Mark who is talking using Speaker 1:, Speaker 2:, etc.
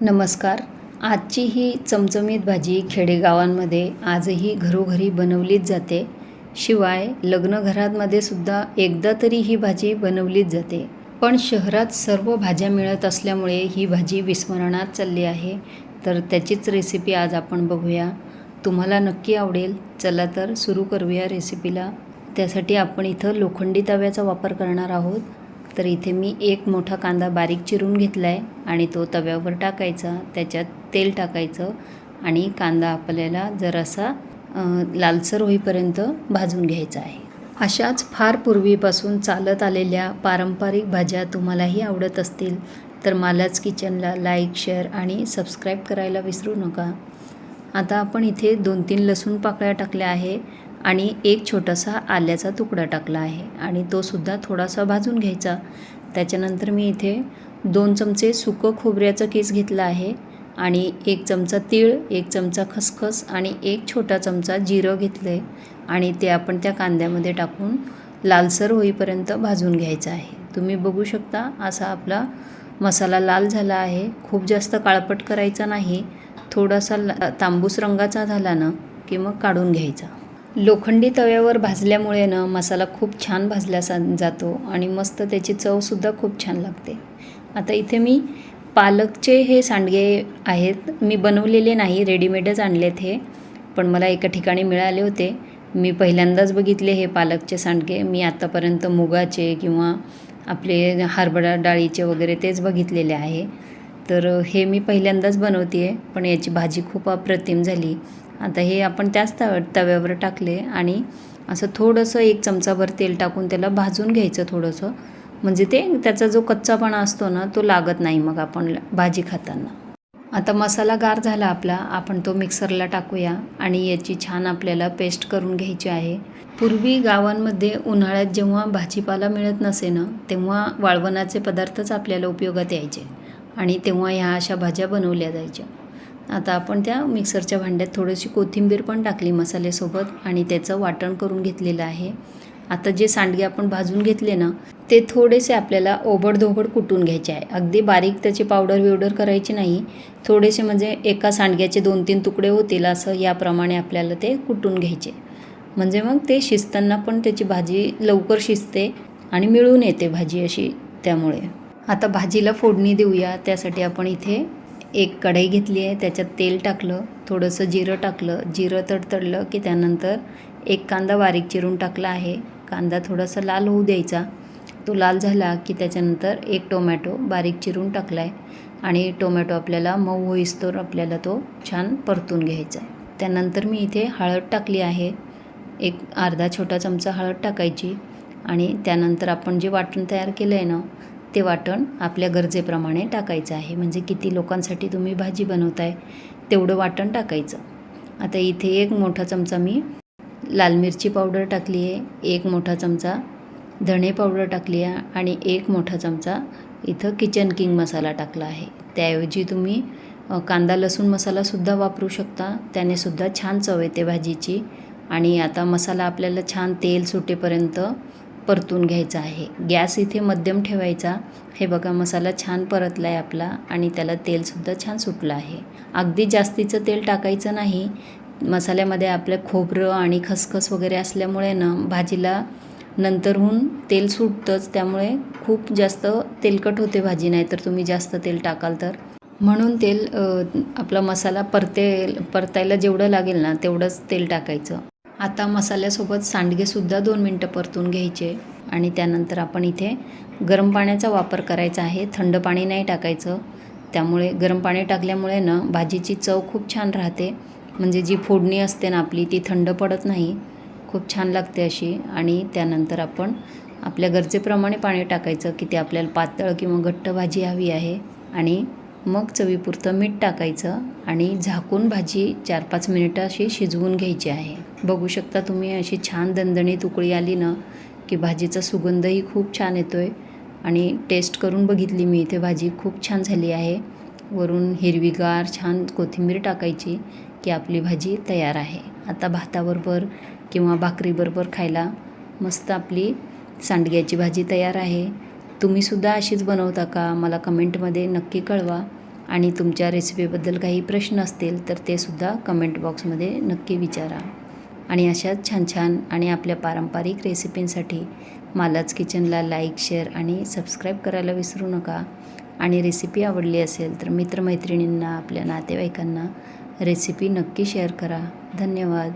Speaker 1: नमस्कार. आजची ही चमचमीत भाजी खेडेगावांमध्ये आजही घरोघरी बनवलीच जाते. शिवाय लग्नघरांमध्ये सुद्धा एकदा तरी ही भाजी बनवलीच जाते. पण शहरात सर्व भाज्या मिळत असल्यामुळे ही भाजी विस्मरणात चालली आहे. तर त्याचीच रेसिपी आज आपण बघूया. तुम्हाला नक्की आवडेल. चला तर सुरू करूया रेसिपीला त्यासाठी आपण इथं लोखंडी तव्याचा वापर करणार आहोत. तर इथे मी एक मोठा कांदा बारीक चिरून घेतला आहे आणि तो तव्यावर टाकायचा. त्याच्यात तेल टाकायचं आणि कांदा आपल्याला जरासा लालसर होईपर्यंत भाजून घ्यायचा आहे. अशाच फार पूर्वीपासून चालत आलेल्या पारंपरिक भाज्या तुम्हालाही आवडत असतील तर मालाच किचनला लाईक शेअर आणि सबस्क्राईब करायला विसरू नका. आता आपण इथे दोन तीन लसूण पाकळ्या टाकल्या आहे आणि एक छोटासा आल्याचा तुकडा टाकला आहे आणि तो सुद्धा थोडासा भाजून घ्यायचा. त्याच्यानंतर मी इथे दोन चमचे सुकं खोबऱ्याचं केस घेतलं आहे आणि एक चमचा तीळ एक चमचा खसखस आणि एक छोटा चमचा जिरं घेतलं आहे आणि ते आपण त्या कांद्यामध्ये टाकून लालसर होईपर्यंत भाजून घ्यायचं आहे. तुम्ही बघू शकता असा आपला मसाला लाल झाला आहे. खूप जास्त काळपट करायचा नाही. थोडासा तांबूस रंगाचा झाला ना की मग काढून घ्यायचा. लोखंडी तव्यावर भाजल्यामुळे ना मसाला खूप छान भाजला सा जातो आणि मस्त त्याची चवसुद्धा खूप छान लागते. आता इथे मी पालकचे हे सांडगे आहेत. मी बनवलेले नाही रेडीमेडच आणलेत हे पण मला एका ठिकाणी मिळाले होते. मी पहिल्यांदाच बघितले हे पालकचे सांडगे. मी आत्तापर्यंत मुगाचे किंवा आपले हरभरा डाळीचे वगैरे तेच बघितलेले आहे. तर हे मी पहिल्यांदाच बनवते आहे पण याची भाजी खूप अप्रतिम झाली. आता हे आपण त्याच तव तव्यावर टाकले आणि असं थोडंसं एक चमचाभर तेल टाकून त्याला भाजून घ्यायचं थोडंसं. म्हणजे ते त्याचा जो कच्चापणा असतो ना तो लागत नाही मग आपण भाजी खाताना. आता मसाला गार झाला आपला आपण तो मिक्सरला टाकूया आणि याची छान आपल्याला पेस्ट करून घ्यायची आहे. पूर्वी गावांमध्ये उन्हाळ्यात जेव्हा भाजीपाला मिळत नसे ना तेव्हा वाळवणाचे पदार्थच आपल्याला उपयोगात यायचे. आणि तेव्हा ह्या अशा भाज्या बनवल्या जायच्या. आता आपण त्या मिक्सरच्या भांड्यात थोडीशी कोथिंबीर पण टाकली मसाल्यासोबत आणि त्याचं वाटण करून घेतलेलं आहे. आता जे सांडगे आपण भाजून घेतले ना ते थोडेसे आपल्याला ओबडधोबड कुटून घ्यायचे आहे. अगदी बारीक त्याची पावडर बिवडर करायची नाही. थोडेसे म्हणजे एका सांडग्याचे दोन तीन तुकडे होतील असं याप्रमाणे आपल्याला ते कुटून घ्यायचे. म्हणजे मग ते शिजताना पण त्याची भाजी लवकर शिजते आणि मिळून येते भाजी अशी त्यामुळे. आता भाजीला फोडणी देऊया. त्यासाठी आपण इथे एक कढई घेतली आहे. त्याच्यात तेल टाकलं थोडंसं जिरं टाकलं. जिरं तडतडलं की त्यानंतर एक कांदा बारीक चिरून टाकला आहे. कांदा थोडासा लाल होऊ द्यायचा. तो लाल झाला की त्याच्यानंतर एक टोमॅटो बारीक चिरून टाकला आहे आणि टोमॅटो आपल्याला मऊ होईस्तोवर आपल्याला तो छान परतून घ्यायचा आहे. त्यानंतर मी इथे हळद टाकली आहे. एक अर्धा छोटा चमचा हळद टाकायची आणि त्यानंतर आपण जे वाटण तयार केलं आहे ना ते वाटण आपल्या गरजेप्रमाणे टाकायचं आहे. म्हणजे किती लोकांसाठी तुम्ही भाजी बनवताय तेवढं वाटण टाकायचं. आता इथे एक मोठा चमचा मी लाल मिरची पावडर टाकली आहे एक मोठा चमचा धणे पावडर टाकली आहे आणि एक मोठा चमचा इथं किचन किंग मसाला टाकला आहे. त्याऐवजी तुम्ही कांदा लसूण मसालासुद्धा वापरू शकता. त्याने सुद्धा छान चव येते भाजीची. आणि आता मसाला आपल्याला छान तेल सुटेपर्यंत परतून घ्यायचा आहे. गॅस इथे मध्यम ठेवायचा. हे बघा मसाला छान परतला आहे आपला आणि त्याला तेलसुद्धा छान सुटलं आहे. अगदी जास्तीचं तेल टाकायचं नाही. मसाल्यामध्ये आपलं खोबरं आणि खसखस वगैरे असल्यामुळे ना भाजीला नंतरहून तेल सुटतंच. त्यामुळे खूप जास्त तेलकट होते भाजी नाही तर तुम्ही जास्त तेल टाकाल तर. म्हणून तेल आपला मसाला परते परतायला जेवढं लागेल ना तेवढंच तेल टाकायचं. आता मसाल्यासोबत सांडगेसुद्धा दोन मिनटं परतून घ्यायचे आणि त्यानंतर आपण इथे गरम पाण्याचा वापर करायचा आहे. थंड पाणी नाही टाकायचं. त्यामुळे गरम पाणी टाकल्यामुळे ना भाजीची चव खूप छान राहते. म्हणजे जी फोडणी असते ना आपली ती थंड पडत नाही. खूप छान लागते अशी. आणि त्यानंतर आपण आपल्या गरजेप्रमाणे पाणी टाकायचं की ते आपल्याला पातळ किंवा घट्ट भाजी हवी आहे. आणि मग चवीपुरतं मीठ टाकायचं आणि झाकून भाजी चार पाच मिनिटं अशी शिजवून घ्यायची आहे. बघू शकता तुम्ही अशी छान दणदणीत उकळी आली ना की भाजीचा सुगंधही खूप छान येतो आहे आणि टेस्ट करून बघितली मी इथे भाजी खूप छान झाली आहे. वरून हिरवीगार छान कोथिंबीर टाकायची की आपली भाजी तयार आहे. आता भाताबरोबर किंवा भाकरीबरोबर खायला मस्त आपली सांडग्याची भाजी तयार आहे. तुम्हीसुद्धा अशीच बनवता का? मला कमेंटमध्ये नक्की कळवा. आणि तुमच्या रेसिपीबद्दल काही प्रश्न असतील तर ते सुद्धा कमेंट बॉक्समध्ये नक्की विचारा. आणि अशाच छान छान आणि आपल्या पारंपरिक रेसिपींसाठी मालाच किचनला लाईक शेअर आणि सबस्क्राईब करायला विसरू नका. आणि रेसिपी आवडली असेल तर मित्रमैत्रिणींना आपल्या नातेवाईकांना रेसिपी नक्की शेअर करा. धन्यवाद.